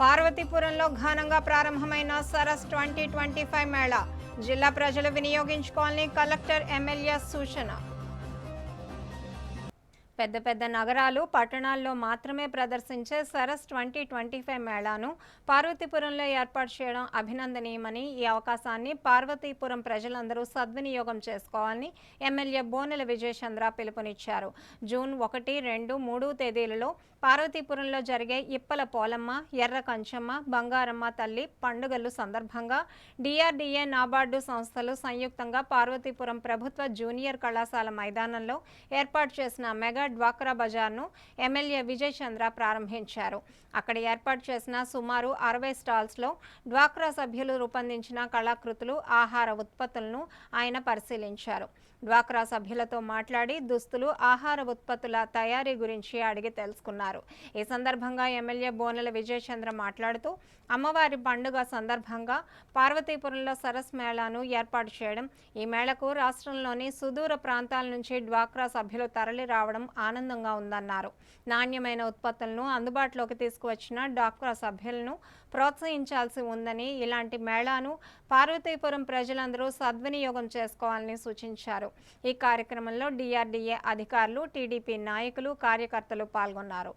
పార్వతీపురంలో ఘనంగా ప్రారంభమైన Saras twenty twenty five mela. జిల్లా ప్రజలు వినియోగించుకోవాలని కలెక్టర్ ఎమ్మెల్యే సూచన. పెద్ద పెద్ద నగరాలు పట్టణాల్లో మాత్రమే ప్రదర్శించే సరస్ ట్వంటీ ట్వంటీ ఫైవ్ మేళాను పార్వతీపురంలో ఏర్పాటు చేయడం అభినందనీయమని ఈ అవకాశాన్ని పార్వతీపురం ప్రజలందరూ సద్వినియోగం చేసుకోవాలని ఎమ్మెల్యే బోనెల విజయచంద్ర పిలుపునిచ్చారు. జూన్ ఒకటి రెండు మూడు తేదీలలో పార్వతీపురంలో జరిగే ఇప్పల పోలమ్మ ఎర్ర కంచమ్మ బంగారమ్మ తల్లి పండుగలు సందర్భంగా డిఆర్డీఏ నాబార్డు సంస్థలు సంయుక్తంగా పార్వతీపురం ప్రభుత్వ జూనియర్ కళాశాల మైదానంలో ఏర్పాటు చేసిన మెగా డ్వాక్రా బజార్ను ఎమ్మెల్యే విజయ్ చంద్ర ప్రారంభించారు. అక్కడ ఏర్పాటు చేసిన సుమారు అరవై స్టాల్స్లో డ్వాక్రా సభ్యులు రూపొందించిన కళాకృతులు ఆహార ఉత్పత్తులను ఆయన పరిశీలించారు. డ్వాక్రా సభ్యులతో మాట్లాడి దుస్తులు ఆహార ఉత్పత్తుల తయారీ గురించి అడిగి తెలుసుకున్నారు. ఈ సందర్భంగా ఎమ్మెల్యే బోనెల విజయచంద్ర మాట్లాడుతూ అమ్మవారి పండుగ సందర్భంగా పార్వతీపురంలో సరస్ మేళాను ఏర్పాటు చేయడం ఈ మేళకు రాష్ట్రంలోని సుదూర ప్రాంతాల నుంచి డ్వాక్రా సభ్యులు తరలి రావడం ఆనందంగా ఉందన్నారు. నాణ్యమైన ఉత్పత్తులను అందుబాటులోకి తీసుకువచ్చిన డాక్రా సభ్యులను ప్రోత్సహించాల్సి ఉందని ఇలాంటి మేళాను పార్వతీపురం ప్రజలందరూ సద్వినియోగం చేసుకోవాలని సూచించారు. ఈ కార్యక్రమంలో డిఆర్డీఏ అధికారులు టీడీపీ నాయకులు కార్యకర్తలు పాల్గొన్నారు.